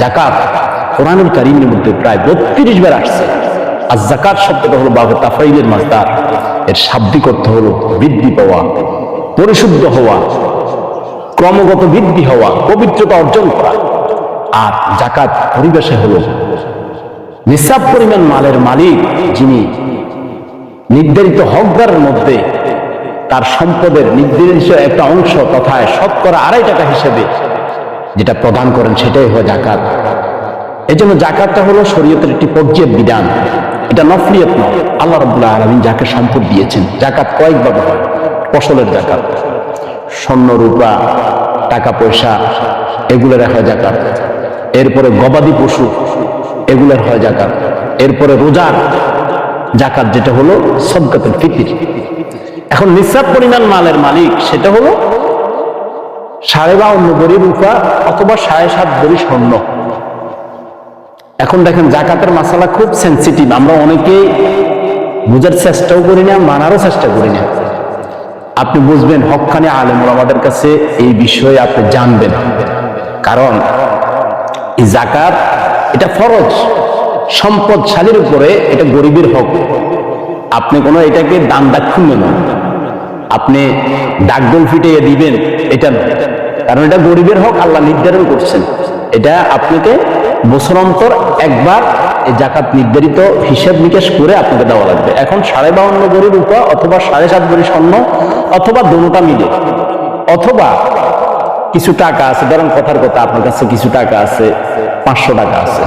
জাকাত কোরআনুল কারিমের মধ্যে প্রায় বত্রিশ বার আসছে। আর জাকাত শব্দটা হলো বাবে তাফাইলের মাজদার এর শাব্দিক অর্থ হলো বৃদ্ধি পাওয়া, পরিশুদ্ধ হওয়া, ক্রমগত বৃদ্ধি হওয়া, পবিত্রতা অর্জন করা। আর জাকাত পরিবেশে হলো নিঃসাব পরিমাণ মালের মালিক যিনি নির্ধারিত হকদারের মধ্যে তার সম্পদের নির্দিষ্ট একটা অংশ তথা শতকরা আড়াই টাকা হিসেবে যেটা প্রদান করেন সেটাই হয় জাকাত এই জন্য জাকাতটা হলো শরীয়তের একটি পর্যায়ের বিধান। এটা নফলিয়ত নয়। আল্লাহ রবুল্লাহ আলমিন যাকে সম্পদ দিয়েছেন জাকাত কয়েকভাবে হয়। ফসলের জাকাত স্বর্ণ, রূপা, টাকা, পয়সা, এগুলোর হয় জাকাত এরপরে গবাদি পশু, এগুলোর হয় জাকাত এরপরে রোজার জাকাত যেটা হলো সদকাতুল ফিতির। এখন নিঃসাব পরিমাণ মালের মালিক সেটা হলো সাড়ে বাউন্ন বড়ি রূপা অথবা সাড়ে সাত বড়ি স্বর্ণ। এখন দেখেন জাকাতের মাসালা খুব সেন্সিটিভ আমরা অনেকেই বোঝার চেষ্টাও করি না, মানারও চেষ্টা করি না। আপনি বুঝবেন, হকখানে আলেম আমাদের কাছে এই বিষয়ে আপনি জানবেন। কারণ এই জাকাত, এটা ফরজ। সম্পদশালীর উপরে এটা গরিবের হক। আপনি কোনো এটাকে দান দাক্ষিণ্য নয় আপনি ডাকডোল ফিটিয়ে দিবেন, এটা নয় কারণ এটা গরিবের হক, আল্লাহ নির্ধারণ করছেন। এটা আপনাকে বছরান্তর একবার জাকাত নির্ধারিত হিসাব নিকাশ করে আপনাকে দেওয়া লাগবে। এখন সাড়ে বাউন্ন গরিব উপা অথবা সাড়ে সাত গরি স্বর্ণ অথবা দোনোটা মিলে। অথবা কিছু টাকা আছে, ধরেন কথার কথা, আপনার কাছে কিছু টাকা আছে, পাঁচশো টাকা আছে।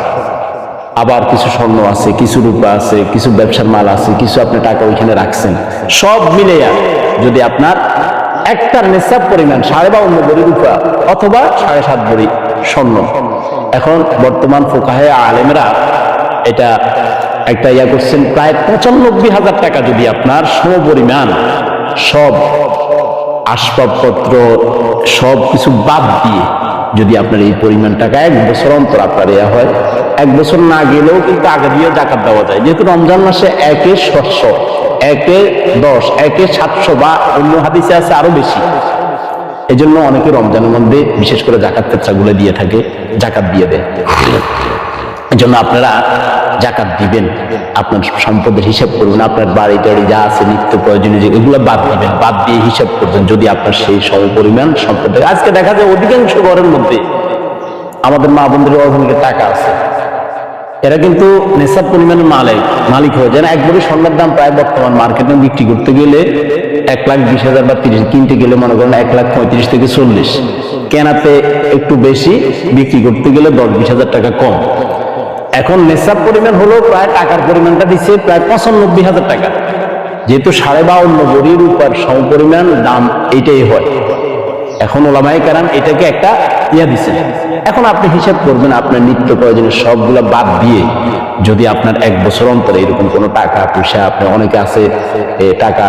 আবার কিছু স্বর্ণ আছে, কিছু রূপা আছে, কিছু ব্যবসার মাল আছে, কিছু আপনি টাকা ওইখানে রাখছেন। সব মিলে যদি আপনার একটার নেশাব পরিমাণ সাড়ে বাউন্ন বড়ি রূপা অথবা সাড়ে সাত বড়ি স্বর্ণ। এখন বর্তমান ফোকাহে আলেমরা এটা একটা ইয়া করছেন, প্রায় পঁচানব্বই হাজার টাকা যদি আপনার সম পরিমাণ সব আসবাবপত্র, সব কিছু বাদ দিয়ে যদি আপনার এই পরিমাণ টাকা এক বছর অন্তর আপনার ইয়া হয়, এক বছর না গেলেও কিন্তু আগে দিয়ে জাকাত দেওয়া যায়। যেহেতু রমজান মাসে একে সাতশো একে দশ, একে সাতশো বা অন্য হাদিসে আছে আরও বেশি। এই জন্য অনেকে রমজানের মধ্যে বিশেষ করে জাকাত পেচ্ছাগুলো দিয়ে থাকে, জাকাত দিয়ে দেয়। এই জন্য আপনারা জাকাত দিবেন, আপনার সম্পদের হিসাব করবেন, আপনার বাড়ি টাড়ি যা আছে, নিত্য প্রয়োজনীয় এগুলো বাদ দিবেন, বাদ দিয়ে হিসাব করবেন যদি আপনার সেই সম পরিমাণ সম্পদ আজকে দেখা যায় অধিকাংশ ঘরের মধ্যে আমাদের মা বোনদের অনেকের টাকা আছে। এরা কিন্তু নেশাব পরিমাণের মালিক মালিক হয়ে যায় না। একবারে স্বর্ণের দাম প্রায় বর্তমান মার্কেটে বিক্রি করতে গেলে এক লাখ বিশ হাজার বা তিরিশ কিনতে গেলে মনে করেন এক লাখ পঁয়ত্রিশ থেকে চল্লিশ। কেনাতে একটু বেশি, বিক্রি করতে গেলে দশ বিশ হাজার টাকা কম। এখন নেশাব পরিমাণ হলো প্রায় টাকার পরিমাণটা দিচ্ছে প্রায় পঁচানব্বই হাজার টাকা। যেহেতু সাড়ে বাউন্ন বড়ির উপর সম পরিমাণ দাম এটাই হয়। এখন ওলামাই কারাম এটাকে একটা ইয়া দিছে এখন আপনি হিসাব করবেন আপনার নিত্য প্রয়োজনীয় সবগুলা বাদ দিয়ে যদি আপনার এক বছর অন্তরে এরকম কোনো টাকা, পয়সা আপনি অনেকে আছে টাকা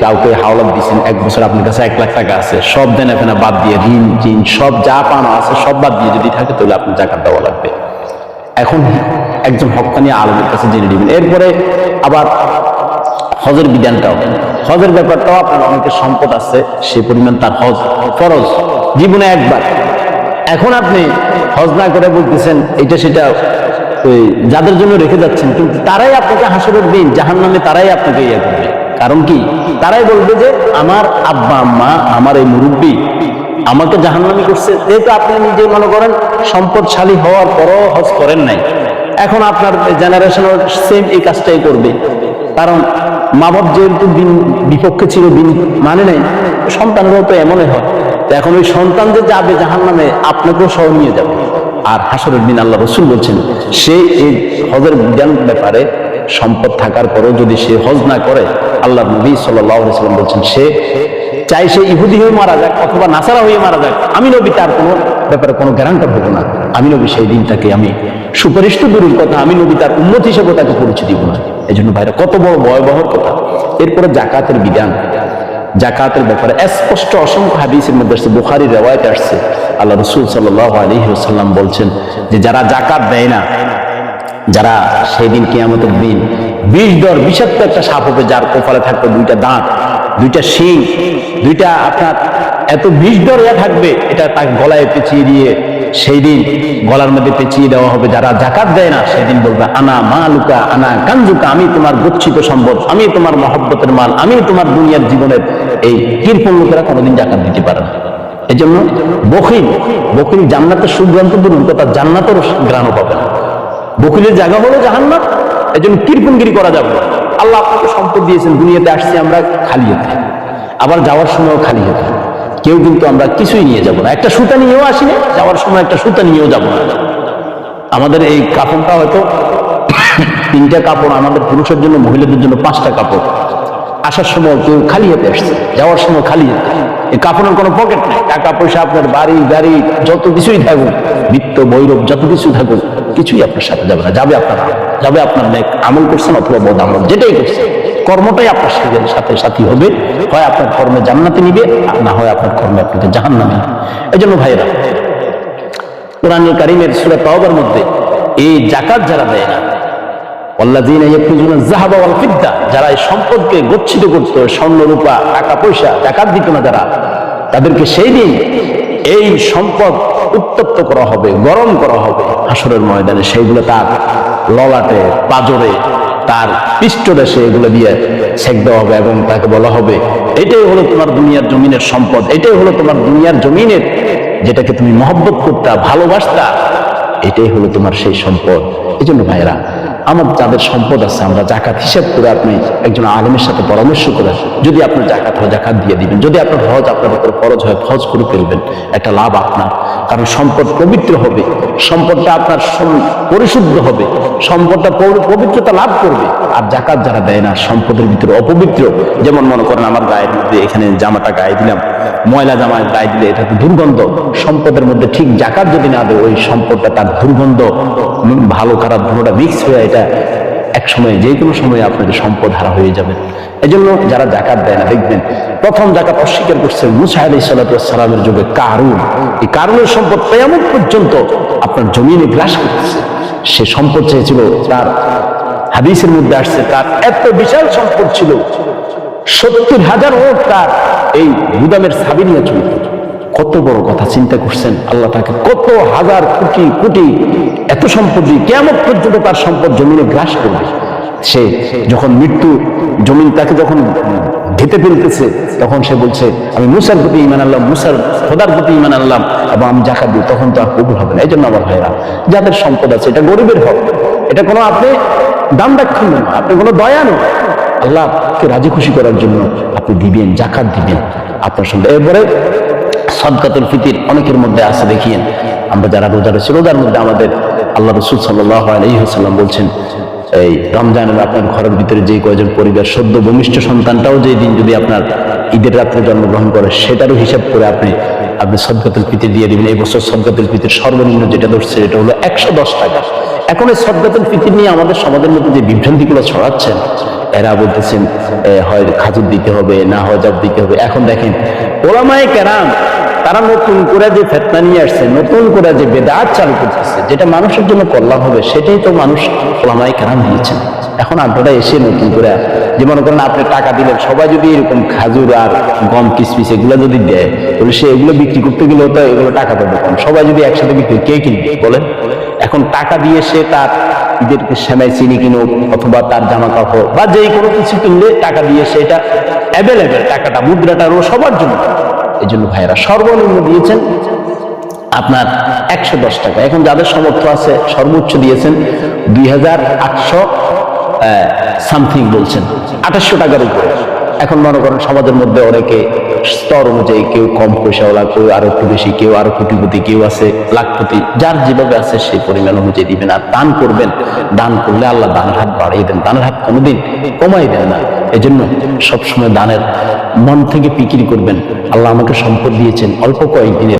কাউকে হাওলাত দিচ্ছেন এক বছর আপনার কাছে এক লাখ টাকা আছে, সব দেন এখানে বাদ দিয়ে ঋণ, টিন, সব যা পানো আছে, সব বাদ দিয়ে যদি থাকে তাহলে আপনি জাকাত দেওয়া লাগবে। এখন একজন হকানি আলমের কাছে জেনে নেবেন। এরপরে আবার হজের বিধানটাও। হজের ব্যাপারটাও আপনার অনেকের সম্পদ আছে, সে পরিমাণ তার হজ ফরজ। জীবনে একবার। এখন আপনি হজ না করে বলতেছেন এটা সেটা ওই যাদের জন্য রেখে যাচ্ছেন, কিন্তু তারাই আপনাকে হাসরের দিন জাহান নামে তারাই আপনাকে ইয়ে করবে। কারণ কি? তারাই বলবে যে, আমার আব্বা, আম্মা, আমার এই মুরব্বী আমাকে জাহান্নামি করছে। যেহেতু আপনি নিজে মনে করেন, সম্পদশালী হওয়ার পরও হজ করেন নাই। এখন আপনার জেনারেশন সেম এই কাজটাই করবে। কারণ মা বাপ যেহেতু বিপক্ষে ছিল দিন মানে নেই, সন্তানেরও তো এমনই হয়। এখন ওই সন্তান যে যাবে জাহান নামে আপনাকেও সহ নিয়ে যাবে। আর হাসরের দিন আল্লাহ রসুল বলছেন, সে এই হজের বিধান ব্যাপারে সম্পদ থাকার পরেও যদি সে হজ না করে আল্লাহ নবী সাল্লাম বলছেন, সে চাই সে ইহুদি হয়ে মারা যাক অথবা নাসারা হয়ে মারা যাক। আমি নবী, তার কোনো ব্যাপারে কোনো গ্যারান্টার হব না। আমি নবী, সেই দিন তাকে আমি সুপারিশ তো দূরের কথা, আমি নবী, তার উন্নত হিসেবে তাকে পরিচয় দিব না। এই জন্য ভাইরা, কত বড় ভয়াবহর কথা। এরপরে জাকাতের বিধান। জাকাতের ব্যাপারে। স্পষ্ট অসংখ্য হাদিসের মধ্যে আসছে বুখারি রেওয়ায়ত আসছে। আল্লাহ রসুল সাল্লাহ সাল্লাম বলছেন যে যারা জাকাত দেয় না, যারা সেই দিন কেয়ামতের দিন বিষ দর বিষাক্ত একটা সাপ হবে, যার কপালে থাকবে দুইটা দাঁত, দুইটা শিং, দুইটা আপনার এত বিষ দর ইয়া থাকবে, এটা তার গলায় পেঁচিয়ে দিয়ে সেই দিন গলার মধ্যে পেঁচিয়ে দেওয়া হবে। যারা জাকাত দেয় না, সেদিন বলবে, আনা মালুকা, আনা কাঞ্জুকা আমি তোমার গচ্ছিত সম্পদ, আমি তোমার মহব্বতের মাল, আমি তোমার দুনিয়ার জীবনের এই কীর্পণ লোকেরা কোনোদিন জাকাত দিতে পারে না। এই জন্য বখিল বখিল জান্নাতের সুগ্রান্ত দূর কথা জান্নাতের গ্রাণও পাবে না। বকিলের জায়গা হলো জাহান্নাত। এই জন্য কীর্পনগিরি করা যাবে। আল্লাহ আপনাকে সম্পদ দিয়েছেন, দুনিয়াতে আসছি আমরা খালি হতে। আবার যাওয়ার সময়ও খালি হতে। কেউ কিন্তু আমরা কিছুই নিয়ে যাব না। একটা সুতা নিয়েও আসি না, যাওয়ার সময় একটা সুতা নিয়েও যাব না। আমাদের এই কাপড়টা হয়তো তিনটা কাপড় আমাদের পুরুষের জন্য, মহিলাদের জন্য পাঁচটা কাপড়। আসার সময় কেউ খালি হাতে আসছে, যাওয়ার সময় খালি হাতে। কাপড়ের কোনো পকেট নেই। টাকা পয়সা আপনার বাড়ি, গাড়ি, যত কিছুই থাকুক বৃত্ত বৈরব যত কিছু থাকুক, কিছুই আপনার সাথে যাবে না। যাবে আপনার যাবে আপনার নেক আমল করছেন অথবা বদ আমল, যেটাই করছেন। কর্মটাই আপনার সাথে সাথে সাথী হবে। হয় আপনার কর্মে জান্নাতে নিবে, না হয় আপনার কর্মে আপনাকে জাহান্নামে। নিবে এই জন্য ভাইরা কোরআনুল কারিমের সূরা তাওবার মধ্যে এই জাকাত যারা দেয় না যারা এই সম্পদকে গচ্ছিত করত স্বর্ণ রূপা টাকা পয়সা জাকাত দিত না যারা তাদেরকে সেই দিন এই সম্পদ উত্তপ্ত করা হবে, গরম করা হবে। হাসরের ময়দানে সেইগুলো তার ললাটে, পাজরে, তার পৃষ্ঠদেশে এগুলো দিয়ে সেক দেওয়া হবে এবং তাকে বলা হবে, এটাই হলো তোমার দুনিয়ার জমিনের সম্পদ, এটাই হলো তোমার দুনিয়ার জমিনের যেটাকে তুমি মহব্বত করতা, ভালোবাসতা, এটাই হলো তোমার সেই সম্পদ। এই জন্য ভাইরা আমার যাদের সম্পদ আছে, আমরা জাকাত হিসেব করে আপনি একজন আলমের সাথে পরামর্শ করে, যদি আপনার জাকাত হয় জাকাত দিয়ে দিবেন। যদি আপনার হজ আপনার উপর ফরজ হয় ফজ করে ফেলবেন। একটা লাভ আপনার। কারণ সম্পদ পবিত্র হবে, সম্পদটা আপনার পরিশুদ্ধ হবে, সম্পদটা পবি- পবিত্রতা লাভ করবে। আর জাকাত যারা দেয় না, সম্পদের ভিতরে অপবিত্র। যেমন মনে করেন আমার গায়ের মধ্যে এখানে জামাটা গায়ে দিলাম, ময়লা জামায় গায়ে দিলে এটা তো দুর্গন্ধ। সম্পদের মধ্যে ঠিক জাকাত যদি না দেয়, ওই সম্পদটা তার দুর্গন্ধ, ভালো খারাপ দুটোটা মিক্স হয়ে এটা এক সময় যে কোনো সময় আপনাদের সম্পদ হারা হয়ে যাবে। এই জন্য যারা জাকাত দেয় না, দেখবেন, প্রথম জাকাত অস্বীকার করছে মুসা আলাই সালামের যুগে কারুন। এই কারুনের সম্পদ কেয়ামত পর্যন্ত আপনার জমিনে গ্রাস করতেছে। সে সম্পদ চেয়েছিল তার হাদিসের মধ্যে আসছে, তার এত বিশাল সম্পদ ছিল, সত্তর হাজার ওট তার এই গুদামের সাবি নিয়ে চলত কত বড় কথা চিন্তা করছেন? আল্লাহ তাকে কত হাজার কোটি কোটি, এত সম্পত্তি কেমন পর্যন্ত তার সম্পদ জমিনে গ্রাস করবে সে যখন মৃত্যু, জমিন তাকে যখন ঢেতে ফেলতেছে, তখন সে বলছে, আমি মুসার প্রতি ইমান আল্লাহ মুসার, খোদার প্রতি ইমান আল্লাহ এবং আমি জাকাত দিই। তখন তো আর কবুল হবে না। এই জন্য আমার ভাইরা যাদের সম্পদ আছে, এটা গরিবের হক। এটা কোনো আপনি দাম রাখছেন না, আপনি কোনো দয়া নয় আল্লাহকে রাজি খুশি করার জন্য আপনি দিবেন জাকাত দিবেন আপনার সঙ্গে এরপরে সদকাতুল ফিতির অনেকের মধ্যে আছে, দেখিয়েন। আমরা যারা রোজা রয়েছে, রোজার মধ্যে আমাদের আল্লাহ রসুল সাল্লাহ বলছেন, এই রমজানের আপনার ঘরের ভিতরে যে কয়জন পরিবার, সদ্য ভূমিষ্ঠ সন্তানটাও যে দিন যদি আপনার ঈদের রাত্রে জন্মগ্রহণ করে, সেটারও হিসাব করে আপনি আপনি সদকাতুল ফিতির দিয়ে দিবেন। এই বছর সদকাতুল ফিতির সর্বনিম্ন যেটা ধরছে এটা হলো একশো দশ টাকা। এখন এই সদকাতুল ফিতির নিয়ে আমাদের সমাজের মধ্যে যে বিভ্রান্তিগুলো ছড়াচ্ছেন, এরা বলতেছেন হয় খাজুর দিতে হবে, না হজাব দিতে হবে। এখন দেখেন ওলামায়ে কেরাম, তারা নতুন করে যে ফেতনা নিয়ে আসছে, নতুন করে যে বেদাত চালু করতেছে যেটা মানুষের জন্য কল্যাণ হবে, সেটাই তো মানুষ ওলামায় কেরাম দিয়েছেন এখন আপনারা এসে নতুন করে যে মনে করেন আপনি টাকা দিলেন, সবাই যদি এরকম খাজুর আর গম, কিসমিস এগুলো যদি দেয়, তাহলে সে এগুলো বিক্রি করতে গেলেও তো এগুলো টাকা পাবে কম। সবাই যদি একসাথে বিক্রি কে কিনবে বলেন? এখন টাকা দিয়ে সে তার ঈদের সেমাই, চিনি কিনুক অথবা তার জামা কাপড় বা যেই কোনো কিছু কিনলে টাকা দিয়ে সেটা অ্যাভেলেবেল টাকাটা মুদ্রাটা সবার জন্য। এই জন্য ভাইয়েরা, সর্বনিম্ন দিয়েছেন আপনার একশো দশ টাকা। এখন যাদের সামর্থ্য আছে, সর্বোচ্চ দিয়েছেন দুই হাজার আটশো সামথিং বলছেন। আঠাশশো টাকার উপরে। এখন মনে করেন সমাজের মধ্যে অনেকে স্তর অনুযায়ী কেউ কম পয়সাওয়ালা, কেউ আরও একটু বেশি, কেউ আরও কোটিপতি, কেউ আছে লাখপতি, যার যেভাবে আছে সেই পরিমাণ অনুযায়ী দিবেন আর দান করবেন। দান করলে আল্লাহ দানের হাত বাড়িয়ে দেন। দানের হাত কোনোদিন কমাই দেন না। এই জন্য সবসময় দানের মন থেকে পিকিরি করবেন। আল্লাহ আমাকে সম্পদ দিয়েছেন অল্প কয়েকদিনের